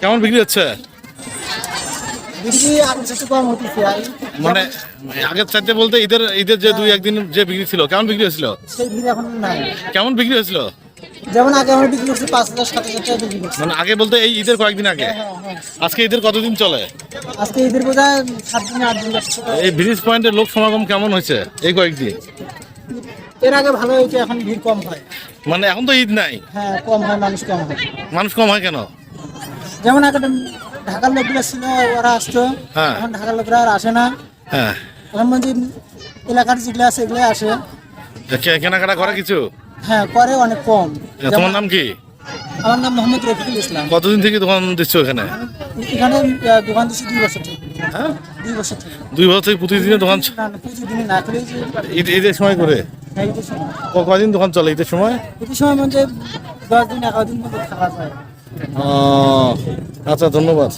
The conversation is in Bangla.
কেমন বিক্রি হচ্ছে? মানে আগের চাইতে বলতে ঈদের ঈদের যে দুই একদিন যে বিক্রি ছিল কেমন বিক্রি হয়েছিল? কেমন বিক্রি হয়েছিল? যেমন আগে আমরা বিক্রি করছি পাঁচ হাজার সাত হাজার টাকা বিক্রি করছি। মানে আগে বলতে এই ঈদের কয়েকদিন আগে? হ্যাঁ হ্যাঁ আজকে ঈদের কতদিন চলে? আজকে ঈদের বোঝায় সাত দিন আট দিন এই ব্রিজ পয়েন্টের লোক সমাগম কেমন হয়েছে এই কয়েকদিন? এর আগে ভালো হয়েছে এখন ভিড় কম হয়। মানে এখন তো ঈদ নাই। হ্যাঁ কম হয় মানুষ কম হয়। মানুষ কম হয় কেন? যেমন আগে ঢাকার লোকগুলো ছিল ওরা আসতো। হ্যাঁ। এখন ঢাকার লোকরা আর আসে না। হ্যাঁ। এখন বলছি এলাকার যেগুলো আছে এগুলো আসে। কেনাকাটা করে কিছু? হ্যাঁ করে অনেক কম। তোমার নাম কি? আমার নাম মোহাম্মদ রফিকুল ইসলাম। কতদিন থেকে দোকান দিচ্ছ এখানে? এখানে দোকান দিচ্ছি দুই বছর থেকে। হ্যাঁ? দুই বছর থেকে। দুই বছর থেকে প্রতিদিনের দোকান চ- না না পুজো দিনে না করে ঈদ ঈদের সময় করে? হ্যাঁ, ঈদের সময়। ক- কয়দিন দোকান চলে ঈদের সময়? ঈদের সময় মানে দশ দিন এগারো দিন মতো খাওয়া যায়। ও, আচ্ছা ধন্যবাদ।